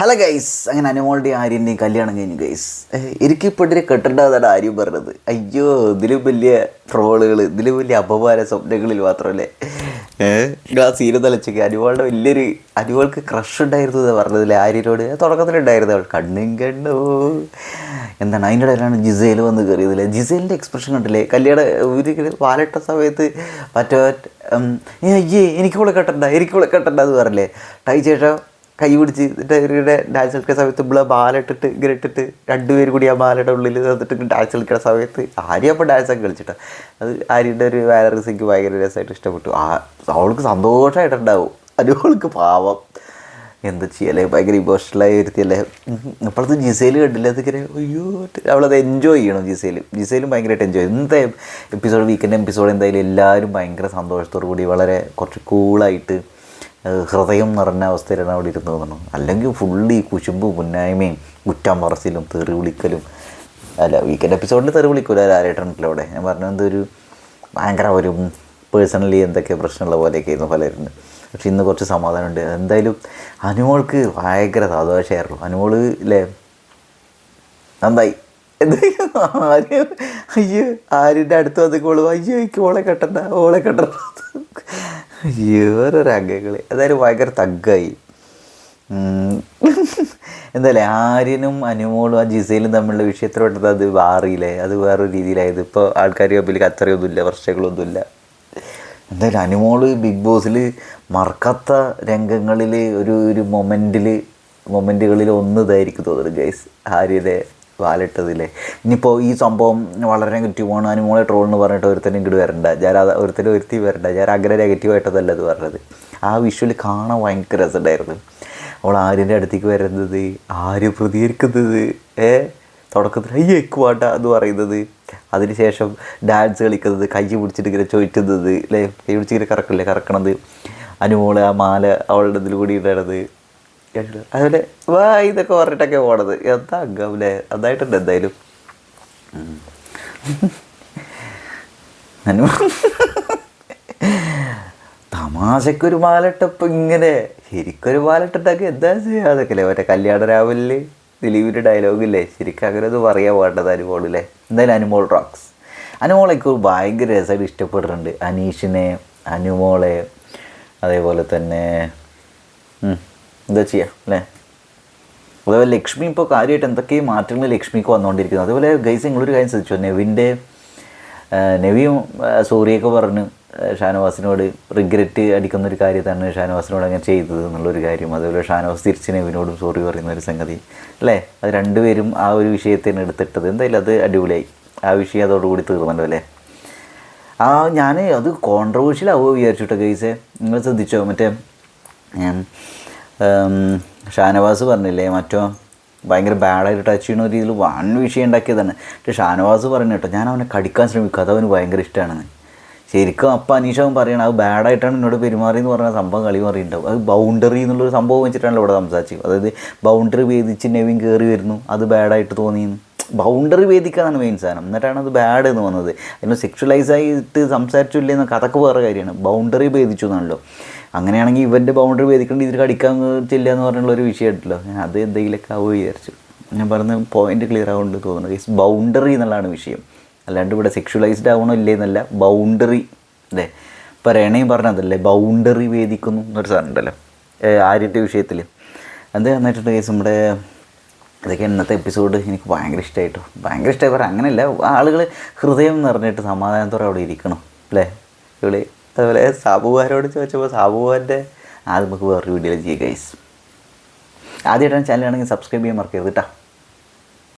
Hello guys അങ്ങനെ അനുമോളുടെ ആര്യന്റെയും കല്യാണം കഴിഞ്ഞു ഗൈസ് എനിക്കിപ്പോഴേ കെട്ടേണ്ടതാണ് ആര്യം പറഞ്ഞത്. അയ്യോ ഇതിലും വലിയ ട്രോളുകൾ ഇതിലും വലിയ അപമാന സ്വപ്നങ്ങളിൽ മാത്രമല്ലേ? ഏഹ് ആ സീന തലച്ചൊക്കെ അനുമോളുടെ വലിയൊരു അനുമോൾക്ക് ക്രഷ് ഉണ്ടായിരുന്നു എന്ന് പറഞ്ഞതില്ലേ ആര്യനോട് തുടക്കത്തിലുണ്ടായിരുന്നു അവൾ കണ്ണും കണ്ണു എന്താണ് അതിന്റെ ഇടയിലാണ് ജിസേൽ വന്ന് കയറിയതില്ലേ? ജിസേലിന്റെ എക്സ്പ്രഷൻ കണ്ടില്ലേ? കല്യാണ ഇവരിങ്ങനെ വാലിട്ട സമയത്ത് മറ്റേ അയ്യേ എനിക്കിവിടെ കെട്ടണ്ട എനിക്കിവിടെ കെട്ടണ്ട എന്ന് പറഞ്ഞില്ലേ? ടൈ ചേട്ടാ കൈ പിടിച്ച് എന്നിട്ട് ഇവരുടെ ഡാൻസ് കളിക്കുന്ന സമയത്ത് ഇവിടെ ബാലിട്ടിട്ട് ഇങ്ങനെ ഇട്ടിട്ട് രണ്ടുപേരും കൂടി ആ ബാലയുടെ ഉള്ളിൽ നിന്നിട്ട് ഡാൻസ് കളിക്കുന്ന സമയത്ത് ആര്യ അപ്പോൾ ഡാൻസ് ഒക്കെ കളിച്ചിട്ടോ? അത് ആര്യയുടെ ഒരു വാലറീസ് എനിക്ക് ഭയങ്കര രസമായിട്ട് ഇഷ്ടപ്പെട്ടു. ആ അവൾക്ക് സന്തോഷമായിട്ടുണ്ടാവും അനുഭവൾക്ക് പാവം. എന്താ ചെയ്യല്ലേ? ഭയങ്കര ഇമോഷണലായി വരുത്തിയല്ലേ? അപ്പോഴത്തെ ജിസയിൽ കണ്ടില്ല? അതിങ്ങനെ അയ്യോ അവളത് എൻജോയ് ചെയ്യണം ജിസയിൽ ജിസയിലും ഭയങ്കരമായിട്ട് എൻജോയ് ഇന്നത്തെ എപ്പിസോഡ് വീക്കെൻഡ് എപ്പിസോഡ് എന്തായാലും എല്ലാവരും ഭയങ്കര സന്തോഷത്തോടു കൂടി വളരെ കുറച്ച് കൂളായിട്ട് ഹൃദയം നിറഞ്ഞ അവസ്ഥയിലാണ് അവിടെ ഇരുന്ന് തോന്നുന്നു അല്ലെങ്കിൽ ഫുള്ളി കുശുമ്പ് മുന്നായ്മയും കുറ്റം പറച്ചിലും തെറി വിളിക്കലും. അല്ല വീക്കെൻഡ് എപ്പിസോഡിൽ തെറി വിളിക്കൂല ആരേട്ടനല്ലോ അവിടെ. ഞാൻ പറഞ്ഞത് എന്തൊരു ഭയങ്കര ഒരു പേഴ്സണലി എന്തൊക്കെ പ്രശ്നമുള്ള പോലെയൊക്കെ ആയിരുന്നു പലരും പക്ഷെ ഇന്ന് കുറച്ച് സമാധാനമുണ്ട്. എന്തായാലും അനുമോൾക്ക് ഭയങ്കര സാധുവാശയായിരുന്നു അനുമോൾ അല്ലേ നന്നായി. എന്തായാലും ആര് അയ്യോ ആരിന്റെ അടുത്ത് വന്നിക്കോളൂ അയ്യോ ഓളെ കെട്ടണ്ട ഓളെ കെട്ടണ്ട. അയ്യോ ഓരോരോ അതായത് ഭയങ്കര തഗ്ഗായി. എന്തായാലും ആര്യനും അനുമോളും ആ ജിസയിലും തമ്മിലുള്ള വിഷയത്തിലോട്ടത് അത് മാറിയില്ലേ? അത് വേറൊരു രീതിയിലായത്. ഇപ്പോൾ ആൾക്കാർ തമ്മിൽ അത്രയൊന്നുമില്ല പ്രശ്നങ്ങളൊന്നുമില്ല എന്തായാലും അനുമോൾ ബിഗ് ബോസിൽ മറക്കാത്ത രംഗങ്ങളിൽ ഒരു ഒരു മൊമെന്റിൽ മൊമെന്റുകളിൽ ഒന്ന് ഇതായിരിക്കും തോന്നുന്നു ഗൈസ്. ആര്യനെ വാലിട്ടതില്ലേ ഇനിയിപ്പോൾ ഈ സംഭവം വളരെ നെഗറ്റീവ് ആണ്. അനുമോളെ ട്രോൾ എന്ന് പറഞ്ഞിട്ട് ഒരുത്തനും ഇങ്ങോട്ട് വരണ്ട. ഞാൻ അത് ഒരുത്തനും ഒരുത്തി വരണ്ട. ഞാൻ അങ്ങനെ നെഗറ്റീവായിട്ടതല്ല അത് പറഞ്ഞത്. ആ വിഷ്വൽ കാണാൻ ഭയങ്കര രസമുണ്ടായിരുന്നു. അവൾ ആര്യന്റെ അടുത്തേക്ക് വരുന്നത് ആര് പ്രതികരിക്കുന്നത് ഏ? തുടക്കത്തിൽ അയ്യേക്ക് എക്കുവാട്ട എന്ന് പറയുന്നത്. അതിനുശേഷം ഡാൻസ് കളിക്കുന്നത് കൈ പിടിച്ചിട്ട് ഇങ്ങനെ ചോദിക്കുന്നത് അല്ലേ? കൈ പിടിച്ചിങ്ങനെ കറക്കില്ലേ? കറക്കണത്. അനുമോൾ ആ മാല അവളുടെ ഇതിൽ കൂടി ഇടണത്. അതുപോലെ വാ ഇതൊക്കെ പറഞ്ഞിട്ടൊക്കെ പോണത്. എന്താ അല്ലേ അതായിട്ടുണ്ട് എന്തായാലും. തമാശക്കൊരു മാലട്ടപ്പം ഇങ്ങനെ. ശരിക്കൊരു മാലട്ടിട്ടൊക്കെ എന്താ ചെയ്യുക അതൊക്കെ അല്ലേ മറ്റേ കല്യാണ രാവിലെ ദിലീപിന്റെ ഡയലോഗില്ലേ ശരിക്കും അങ്ങനെ ഒന്നും പറയാൻ വേണ്ടത് അനുമോളില്ലേ എന്തായാലും അനുമോൾ റോക്സ് അനുമോളൊക്കെ ഭയങ്കര രസമായിട്ട് ഇഷ്ടപ്പെടുന്നുണ്ട് അനീഷിനെ അനുമോളെ അതേപോലെ തന്നെ എന്താ ചെയ്യുക അല്ലേ? അതേപോലെ ലക്ഷ്മി ഇപ്പോൾ കാര്യമായിട്ട് എന്തൊക്കെയും മാറ്റങ്ങൾ ലക്ഷ്മിക്ക് വന്നുകൊണ്ടിരിക്കുന്നത് അതുപോലെ ഗൈസ് നിങ്ങളൊരു കാര്യം ശ്രദ്ധിച്ചു നെവിന്റെ നെവിയും സോറിയൊക്കെ പറഞ്ഞു ഷാനവാസിനോട് റിഗ്രറ്റ് അടിക്കുന്ന ഒരു കാര്യത്താണ് ഷാനവാസിനോട് അങ്ങനെ ചെയ്തത് എന്നുള്ളൊരു കാര്യം. അതുപോലെ ഷാനവാസ് തിരിച്ച് നെവിനോടും സോറി പറയുന്ന ഒരു സംഗതി അല്ലേ? അത് രണ്ടുപേരും ആ ഒരു വിഷയത്തിന് എടുത്തിട്ടത്. എന്തായാലും അത് അടിപൊളിയായി. ആ വിഷയം അതോടുകൂടി തീർന്നല്ലോ അല്ലേ? ആ ഞാൻ അത് കോൺട്രവേഴ്ഷ്യൽ ആവുമോ വിചാരിച്ചിട്ടോ ഗൈസേ നിങ്ങൾ ശ്രദ്ധിച്ചോ? മറ്റേ ഷാനവാസ് പറഞ്ഞില്ലേ മറ്റോ ഭയങ്കര ബാഡായിട്ട് ടച്ച് ചെയ്യുന്ന രീതിയിൽ വൺ വിഷയം ഉണ്ടാക്കിയതാണ്. പക്ഷേ ഷാനവാസ് പറഞ്ഞു കേട്ടോ ഞാൻ അവനെ കടിക്കാൻ ശ്രമിക്കും അത് അവന് ഭയങ്കര ഇഷ്ടമാണെന്ന് ശരിക്കും അപ്പം അനീഷവൻ പറയണം അത് ബാഡായിട്ടാണ് എന്നോട് പെരുമാറി എന്ന് പറഞ്ഞ സംഭവം കളി പറയുന്നുണ്ടാവും അത് ബൗണ്ടറി എന്നുള്ളൊരു സംഭവം വെച്ചിട്ടാണല്ലോ ഇവിടെ സംസാരിച്ചത്. അതായത് ബൗണ്ടറി ഭേദിച്ച് നെവിൻ കയറി വരുന്നു അത് ബാഡായിട്ട് തോന്നിയെന്ന്. ബൗണ്ടറി വേദിക്കാന്നാണ് മെയിൻ സാധനം. എന്നിട്ടാണ് അത് ബാഡ് എന്ന് വന്നത്. അതിന് സെക്ഷുവലൈസ് ആയിട്ട് സംസാരിച്ചില്ലേ എന്ന കഥക്ക് വേറെ കാര്യമാണ്. ബൗണ്ടറി ഭേദിച്ചു എന്നാണല്ലോ. അങ്ങനെയാണെങ്കിൽ ഇവന്റെ ബൗണ്ടറി വേദിക്കേണ്ട ഇതിൽ കടിക്കാൻ ചില്ല എന്ന് പറഞ്ഞുള്ള ഒരു വിഷയം ഉണ്ടല്ലോ. ഞാൻ അത് എന്തെങ്കിലുമൊക്കെ ആവുക വിചാരിച്ചു. ഞാൻ പറഞ്ഞ പോയിന്റ് ക്ലിയർ ആവുന്നുണ്ട് തോന്നുന്നു. ഈസ് ബൗണ്ടറി എന്നുള്ളതാണ് വിഷയം. അല്ലാണ്ട് ഇവിടെ സെക്ഷുവലൈസ്ഡ് ആവണോ ഇല്ലേ എന്നല്ല ബൗണ്ടറി അല്ലേ? ഇപ്പോൾ രേണയും പറഞ്ഞതല്ലേ ബൗണ്ടറി വേദിക്കുന്നു എന്നൊരു സാധനം ഉണ്ടല്ലോ ആര്യന്റെ വിഷയത്തിൽ അത് എന്നിട്ടുണ്ട് കേസ് നമ്മുടെ ഇതൊക്കെ ഇന്നത്തെ എപ്പിസോഡ് എനിക്ക് ഭയങ്കര ഇഷ്ടമായിട്ടോ ഭയങ്കര ഇഷ്ടമായി പറയാം. അങ്ങനെയല്ല ആളുകൾ ഹൃദയം നിറഞ്ഞിട്ട് സമാധാനത്തോടെ അവിടെ ഇരിക്കണം അല്ലേ? ഇവിടെ അതുപോലെ സാബുവാരോട് ചോദിച്ചപ്പോൾ സാബുവാന്റെ ആ നമുക്ക് വേറൊരു വീഡിയോയിൽ ചെയ്യുക ഗൈസ് ആദ്യമായിട്ടാണ് ചാനലാണെങ്കിൽ സബ്സ്ക്രൈബ് ചെയ്യാൻ മറക്കരുത് കേട്ടോ